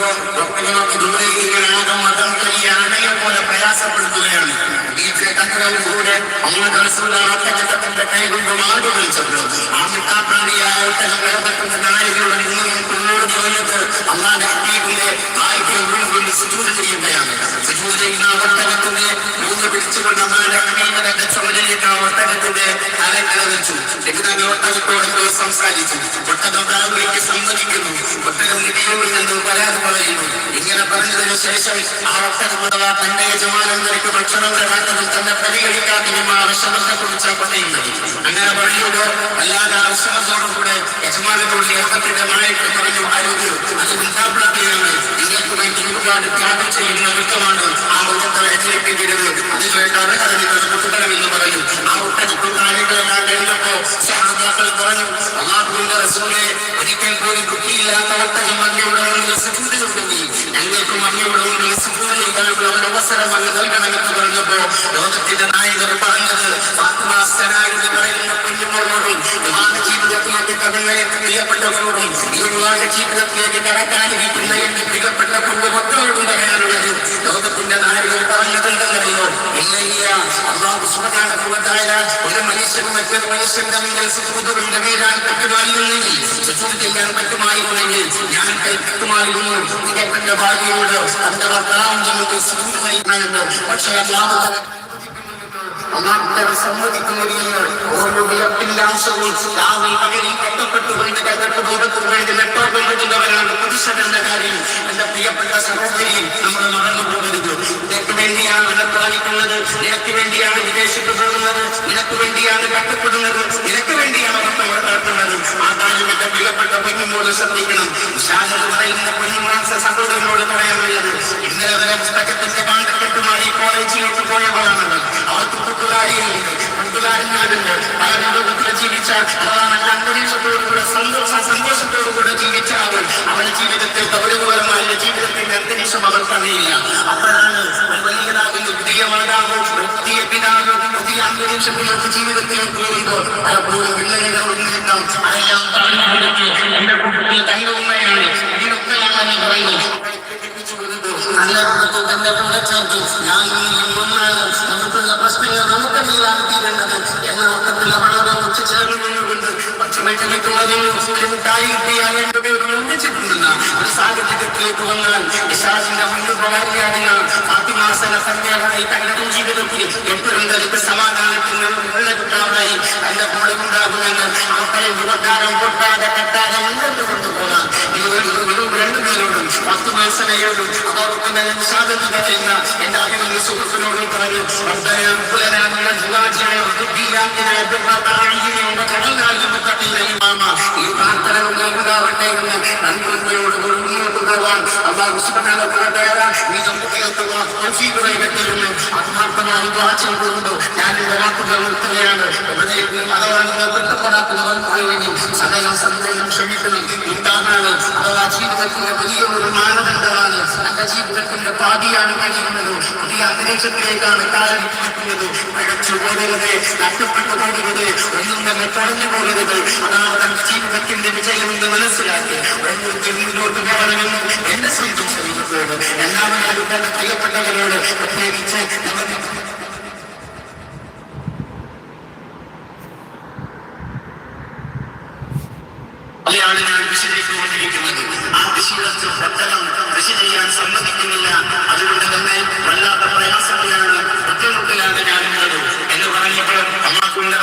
Grazie. ഈ കണ്ടകൂടെ കൈകൊണ്ട് ഒട്ടകത്തിന്റെ കൈ കൊണ്ട് മാറി വിളിച്ചപ്പോൾ ആ മിട്ടാപ്രാണിയായ നായകളുടെ പോയത് അള്ളാന്റെ ഹബീബിന്റെ ആയിരത്തി ഇങ്ങനെ പറഞ്ഞതിനു ശേഷം ആ ഒട്ടകം തന്റെ യജമാനന്ദർക്ക് ഭക്ഷണം പരിഗണിക്കാത്തതും ആ വിഷമത്തെ കുറിച്ച് പറയുന്നത്. അങ്ങനെ പറയുമ്പോൾ അല്ലാതെ ആ വിഷമത്തോടുകൂടെ യജമാനോട് യഥത്തിന്റെ മഴയ്ക്ക് പറഞ്ഞു അരുത് അത് വൃദ്ധാപ്രാപ്തിയാണ് നിങ്ങൾക്ക് വേണ്ടി ഒരുപാട് ത്യാഗം ചെയ്യുന്ന വൃത്തമാണ് ആ വൃത്തത്തെ ഏറ്റെടുക്കേണ്ടത് അത് നായകർ പറഞ്ഞത് എന്ന് പറയുന്ന കുഞ്ഞുമോളോടും വിവാഹ ജീവിതത്തിലേക്ക് കടങ്ങളെ പ്രിയപ്പെട്ടവരോടും വിവാഹ ജീവിതത്തിലേക്ക് കടക്കാനിരിക്കുന്ന എന്റെ പ്രിയപ്പെട്ട കുടുംബമക്കളോടും പറയാനുള്ളത്. ലോകത്തിന്റെ നായകർ പറഞ്ഞതെന്തെന്നറിയോ ഇല്ലയ്യ. അള്ളാഹു സുബ്ഹാനഹു ഒരു മനുഷ്യനും മറ്റൊരു മനുഷ്യന്റെ മുന്നിൽ സുജൂദിന്റെ വീഴാൻ പറ്റുമായിരുന്നെങ്കിൽ ചെയ്യാൻ ഞാൻ കൽപ്പിക്കുമായിരുന്നു പ്രിയപ്പെട്ട ഭാര്യയോട് തന്റെ ഭർത്താവും നമുക്ക് സുഖമായി പക്ഷേ അള്ളാഹു വേണ്ടി നമ്മൾ മറന്നു നിനക്ക് വേണ്ടിയാണ് അധ്വാനിക്കുന്നത് നിനക്ക് വേണ്ടിയാണ് വിദേശത്ത് പോകുന്നത്. നിനക്ക് വേണ്ടിയാണ് കട്ടപ്പെടുന്നത് നിനക്ക് വേണ്ടിയാണ് ഭർത്താവ് വിലപ്പെട്ട പൊന്നുമോട് ശ്രദ്ധിക്കണം ഷാജത് പറയുന്ന പൊന്നുമാസ സഹോദരനോട് പറയാനുള്ളത് ഇന്നലെ വരെ പുസ്തകത്തിന്റെ കാണ്ടക്കെട്ടുമായി കോളേജിലോട്ട് പോയവരാണത് അവർക്ക് കൂട്ടുകാരികളുണ്ട് കൂട്ടുകാരന്മാരുണ്ട് പല ലോകത്തിൽ ജീവിച്ച അഥവാ നല്ല അന്തരീക്ഷത്തോടുകൂടെ സന്തോഷ സന്തോഷത്തോടുകൂടെ ജീവിച്ച അവൾ അവളുടെ ജീവിതത്തിൽ ഗൗരവപരമായ ജീവിതത്തിന്റെ അന്തരീക്ഷം അവർക്ക് അറിയില്ല അപ്പോഴാണ് ഒരു പുതിയ മാതാവ് ഒരു പുതിയ പിതാവ് പുതിയ അന്തരീക്ഷത്തിലേക്ക് ജീവിതത്തിലേക്ക് പോകുമ്പോൾ പലപ്പോഴും പറഞ്ഞു കൊടുത്ത് എന്റെ കുട്ടികൾ തന്റെ ഉമ്മയാണ് ഇതിനൊക്കെ ഞാൻ പറയുന്നു നല്ല കുടുംബത്തിൽ തന്നെ കൊണ്ടുചേർത്ത് ഞാൻ നമുക്കുള്ള പ്രശ്നങ്ങൾ നമുക്ക് നീളാക്കിയിരുന്നത് എന്ന ഓട്ടത്തിൽ വളരെ ഉച്ചചേർന്നുകൊണ്ട് ഭക്ഷണം കഴിക്കുന്നതിനും ബുദ്ധിമുട്ടായി കിട്ടിയാൽ രണ്ടുപേരും ഒന്നിച്ചിട്ടുണ്ടെന്ന ഒരു സാഹചര്യത്തിലേക്ക് വന്നാൽ ഇഷാസിന്റെ മുന്നിൽ വളരെയധികം ഫാത്തിമാസന സന്ധ്യകളായി തങ്ങളുടെ ജീവിതത്തിൽ എപ്പോഴും തനിക്ക് സമാധാനത്തിന് കിട്ടാതായി തന്റെ കൂടെ ഉണ്ടാകുമെന്ന് മക്കളെ ഉപകാരം പൊട്ടാതെ കെട്ടാതെ മുന്നോട്ട് കൊണ്ടുപോകാം ഇത് രണ്ടുപേരോടും പത്ത് മാസനയോടും അതോടൊപ്പം തന്നെ സാധന പറയുന്ന എന്റെ അഭിനന്ദ സുഹൃത്തിനോടും പറഞ്ഞു ഈ പ്രാർത്ഥന ഉണ്ടാകട്ടെ എന്ന് നന്ദിയോട് മുന്നോട്ട് പോകാൻ അള്ളാഹു ആത്മാർത്ഥമായി ദുആ ഞാൻ വാക്കുകൾ നിർത്തുകയാണ് അഥവാ സകലം സന്ദേഹം ക്ഷമിക്കണം ഉണ്ടാകാണ് അഥവാ ജീവിതത്തിന്റെ വലിയൊരു മാനദണ്ഡമാണ് എന്റെ ജീവിതത്തിന്റെ പാതിയാണ് കഴിയുന്നത്. പുതിയ അന്തരീക്ഷത്തിലേക്കാണ് കാലം പോകുന്നത് പഴച്ചു പോകരുത് നഷ്ടപ്പെട്ടു പോകരുത് ഒന്നും തന്നെ കുറഞ്ഞു പോകരുത്. അതാണ് തന്റെ ജീവിതത്തിന്റെ വിജയം എന്ന് മനസ്സിലാക്കി. ഒന്നും മുന്നോട്ട് സ്വന്തം ശരീരത്തോട് എല്ലാവരും തന്റെ പ്രിയപ്പെട്ടവരോട് പ്രത്യേകിച്ച് നമ്മുടെ അതെയാണ് ഞാൻ വിശദീകരിച്ചുകൊണ്ടിരിക്കുന്നത്. ആ വിശീലത്തിൽ പട്ടണം കൃഷി ചെയ്യാൻ സമ്മതിക്കുന്നില്ല. അതുകൊണ്ട് തന്നെ വല്ലാത്ത പ്രയാസത്തിലാണ് ബുദ്ധിമുട്ടിലാണ് ഞാനുള്ളത് എന്ന് പറഞ്ഞപ്പോൾ അമ്മാക്കുന്ന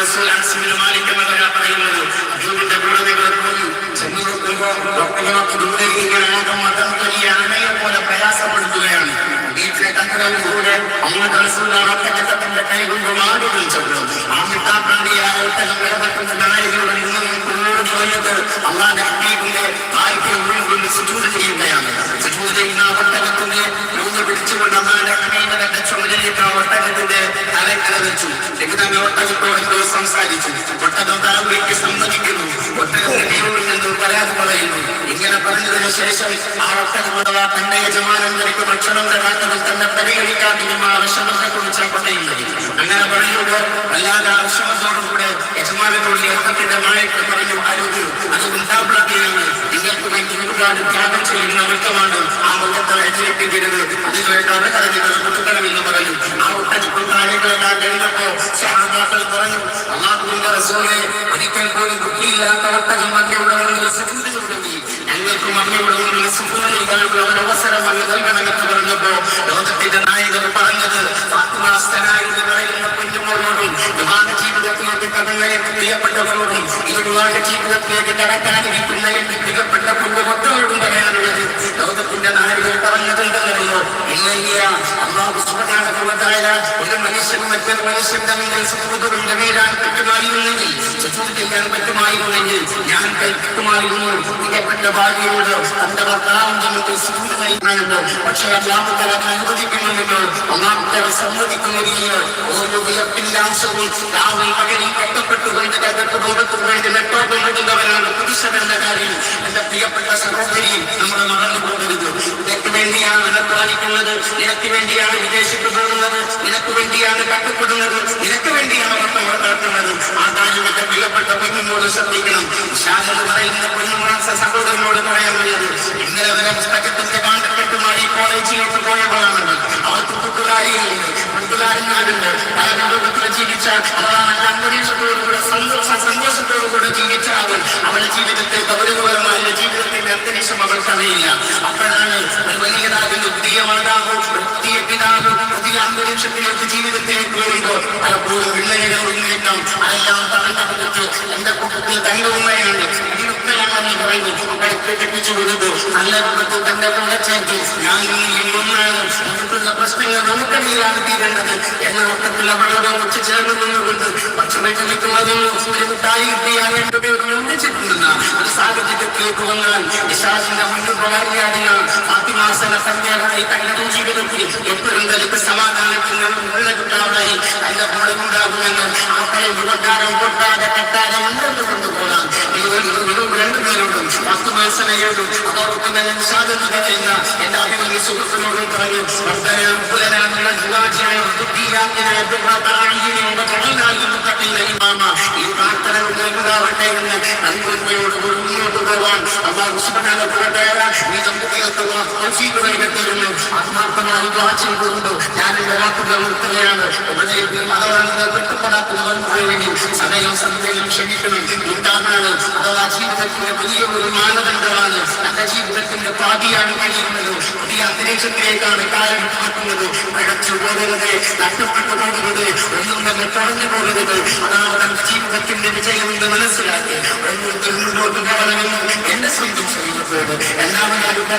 പറയുന്നത്. അജൂബിന്റെ കുടതികളെ പോയി ചെന്നു നോക്കുമ്പോൾ ഡോക്ടർമാർക്ക് ദൂരേക്ക് മതം ആനയെ പോലെ പ്രയാസപ്പെടുത്തുകയാണ്. വീട്ടിലെ മാടി വിളിച്ചപ്പോൾ ആ മിട്ടാപ്രാണിയായ ഒട്ടകം ഇടപെട്ടുന്ന നായകളുടെ നിന്ന് അള്ളാന്റെ ഹബീബിന്റെ ആയിരത്തി ഉള്ളിൽ സുജൂത് ചെയ്യുകയാണ്. സുജൂത് ചെയ്യുന്ന ഒട്ടകത്തിന്റെ മൂന്ന് പിടിച്ചുകൊണ്ട് അള്ളാന്റെ ഹബീബിന്റെ ചുമലിലേക്ക് ആ ഒട്ടകത്തിന്റെ തലക്കല വെച്ചു രഘുനാഥ് ഒട്ടകത്തോട് എന്തോ സംസാരിച്ചു. ഒട്ടകം താങ്കളിലേക്ക് സമ്മതിക്കുന്നു. ഒട്ടകത്തിന്റെ എന്തോ പരാതി പറയുന്നു. ഇങ്ങനെ പറഞ്ഞതിന് ശേഷം ആ ഒട്ടകം അഥവാ തന്റെ യജമാനൻ നിനക്ക് ഭക്ഷണം തരാത്തതിൽ തന്നെ പരിഗണിക്കാത്തതും ആ വിഷമത്തെ കുറിച്ച് പറയുന്നത് അങ്ങനെ പറയുമ്പോൾ അല്ലാതെ ആ വിഷമത്തോടുകൂടെ യജമാൻ ഒരുപാട് അർത്ഥത്തിന്റെ പറഞ്ഞു അരുത് ഒരുപാട് ത്യാഗം ചെയ്യുന്ന വൃത്തമാണ് ആ വൃത്തത്തെ എഴുതിയിട്ടിരുന്നത് അതിനുവേണ്ടാണ് കരഞ്ഞത് കുട്ടികളെന്ന് പറഞ്ഞു ആ ഒട്ടടിപ്പ് താഴെകളെല്ലാം കഴിഞ്ഞപ്പോ സഹാബാക്കൾ പറഞ്ഞു അള്ളാഹുവിന്റെ റസൂലെ ഒരിക്കൽ പോലും കുട്ടിയില്ലാത്ത ഒട്ടകം മക്കയുടെ മുന്നിൽ സുഖം തുടങ്ങി. ഞങ്ങൾക്ക് മമ്മയുടെ മുന്നിൽ സുഖം നൽകാനുള്ള ഒരു അവസരം അങ്ങ് നൽകണമെന്ന് പറഞ്ഞപ്പോ ലോകത്തിന്റെ നായകർ പറഞ്ഞത് ഫാത്തിമാസ്തനായെന്ന് പറയുന്ന കുഞ്ഞുമോളോടും വിവാഹ ജീവിതത്തിലേക്ക് കടങ്ങളെ പ്രിയപ്പെട്ടവരോടും ഈ വിവാഹ ജീവിതത്തിലേക്ക് കടക്കാനിരിക്കുന്ന എന്റെ പ്രിയപ്പെട്ട കുടുംബത്തോടും പറയാനുള്ളത് ലോകത്തിന്റെ നായകർ പറഞ്ഞതെന്തെന്നറിയോ ഇല്ല അള്ളാഹു സുബ്ഹാനഹുവതആല ഒരു മനുഷ്യൻ മുന്നിൽ സുഹൃത്തുക്കളുടെ വീഴാൻ പറ്റുമായിരുന്നെങ്കിൽ ചെയ്യാൻ പറ്റുമായിരുന്നെങ്കിൽ ഞാൻ കൽപ്പിക്കുമായിരുന്നു പ്രിയപ്പെട്ട ഭാര്യയോട് തന്റെ സുജൂദ് നൽകാനുണ്ട് പക്ഷേ തലക്ക് അനുവദിക്കുന്നുണ്ടല്ലോ തല സമ്മതിക്കുന്നില്ല ഓരോ വിയപ്പിന്റെ അംശവും രാവും പകലും കഷ്ടപ്പെട്ടുകൊണ്ട് കണ്ടത്ത് ബോധത്തിന് വേണ്ടി നെട്ടോട്ടുകൊണ്ടുള്ളവരാണ് പുരുഷന്റെ കാര്യം. എന്റെ പ്രിയപ്പെട്ട സഹോദരി നമ്മൾ മറന്നു പോകരുത് നിനക്ക് വേണ്ടിയാണ് അധ്വാനിക്കുന്നത് നിനക്ക് വേണ്ടിയാണ് വിദേശത്ത് പോകുന്നത് നിനക്ക് വേണ്ടിയാണ് കട്ടപ്പെടുന്നത് നിനക്ക് വേണ്ടിയാണ് അവർക്ക് നടത്തുന്നത് ആ കാര്യമൊക്കെ പ്രിയപ്പെട്ട പെണ്ണുമോട് ശ്രദ്ധിക്കണം ശാസ്ത്രം പറയുന്ന പെണ്ണുമാസ സഹോദരനോട് പറയാനുള്ളത് ഇന്നലെ വരെ കോളേജിലേക്ക് പോയവളാണ് കൂട്ടുകാരികളുണ്ട് കൂട്ടുകാരന്മാരുണ്ട് പല കുടുംബത്തിൽ ജീവിച്ച അവളാണ് അന്തരീക്ഷത്തോടുകൂടെ സന്തോഷ സന്തോഷത്തോടുകൂടെ ജീവിച്ച അവൾ അവളുടെ ജീവിതത്തെ ഗൗരവപരമായ ജീവിതത്തിന്റെ അന്തരീക്ഷം അവൾക്കറിയില്ല അപ്പോഴാണ് ഒരു വലിയതാകുന്ന പുതിയ മാതാവ് പുതിയ പിതാവ് പുതിയ അന്തരീക്ഷത്തിലേക്ക് ജീവിതത്തിലേക്ക് വരുമ്പോൾ പലപ്പോഴും വിള്ളലുകൾ ഉന്നയിക്കാം അതെല്ലാം തടഞ്ഞെടുത്ത് എന്റെ കുട്ടത്തിൽ തന്റെ ഉമ്മയാണ് ഇതിനൊക്കെയാണെന്ന് പറയുന്നു മക്കളെ കെട്ടിച്ചു കൊടുത്തു നല്ല കൂടെ ഞാൻ ഒന്നാണ് പ്രശ്നങ്ങൾ നമുക്കടിയിലാണ് തീരേണ്ടത് എന്ന അർത്ഥത്തിൽ അവളോട് ഒച്ചു ചേർന്ന് നിന്നുകൊണ്ട് ഭക്ഷണം കഴിക്കുന്നതും സാഹചര്യത്തിലേക്ക് വന്നാൽ വിശാസിന്റെ മുന്നിൽ വളരെയധികം സന്ധ്യകളായി തങ്ങളുടെ ജീവിതത്തിൽ എപ്പോഴും തനിക്ക് സമാധാനത്തിന് ഉള്ള കിട്ടാതായി അതിന്റെ കൂടെ ഉണ്ടാകുമെന്ന് കളി കൊട്ടാരം കൊട്ടാതെ മുന്നോട്ട് കൊണ്ടുപോകാം രണ്ടുപേരോടും അതോടൊപ്പം തന്നെ സാധന ചെയ്യുന്ന എന്റെ അഭിമന്യ സുഹൃത്തിനോടും എന്ന് നന്മയോട് മുന്നോട്ട് പോവാൻ അള്ളാഹു സുബ്ഹാനഹു വ തആല ചെയ്തുകൊണ്ട് ഞാൻ വാക്കുകൾ നിർത്തുകയാണ്. ഉപദേശത്തിൽ അഥവാ പെട്ടുപെടാത്ത സമയം സന്ധ്യയിലും ക്ഷമിക്കണം. ഉണ്ടാകാണ് അഥവാ ജീവിതത്തിന്റെ വലിയ ഒരു മാനദണ്ഡമാണ്. തന്റെ ജീവിതത്തിന്റെ പാതിയാണ് കഴിയുന്നത്. പുതിയ അന്തരീക്ഷത്തിലേക്കാണ് കാലം മാറ്റുന്നത്. പിഴച്ചു പോകരുത് നഷ്ടപ്പെട്ടു പോകരുത് ഒന്നും വിജയമെന്ന് മനസ്സിലാക്കി. ഒന്നും മുന്നോട്ട് പോകണമെന്ന് എന്റെ സ്വന്തം എല്ലാവരും